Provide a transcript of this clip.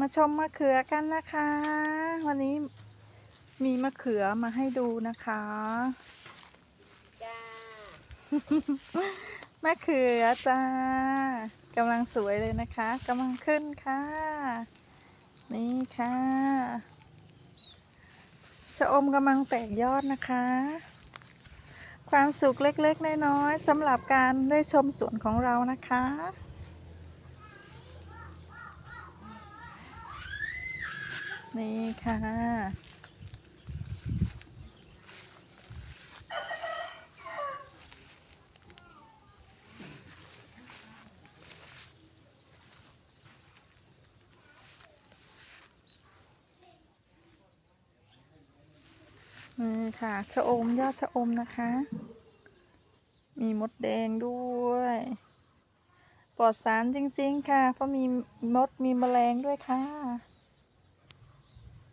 มาชมมะเขือกันนะคะ วันนี้มีมะเขือมาให้ดูนะคะจ้ามะเขือจ้ากำลังสวยเลยนะคะกำลังขึ้นค่ะ นี่ค่ะชะอมกำลังแตกยอดนะคะ ความสุขเล็กๆน้อยๆสำหรับการได้ชมสวนของเรานะคะ นี่ค่ะ นี่ค่ะ ชะอม ยอดชะอมนะคะ มีมดแดงด้วยปลอดสารจริง ๆ ค่ะ เพราะมีมดมีแมลงด้วยค่ะ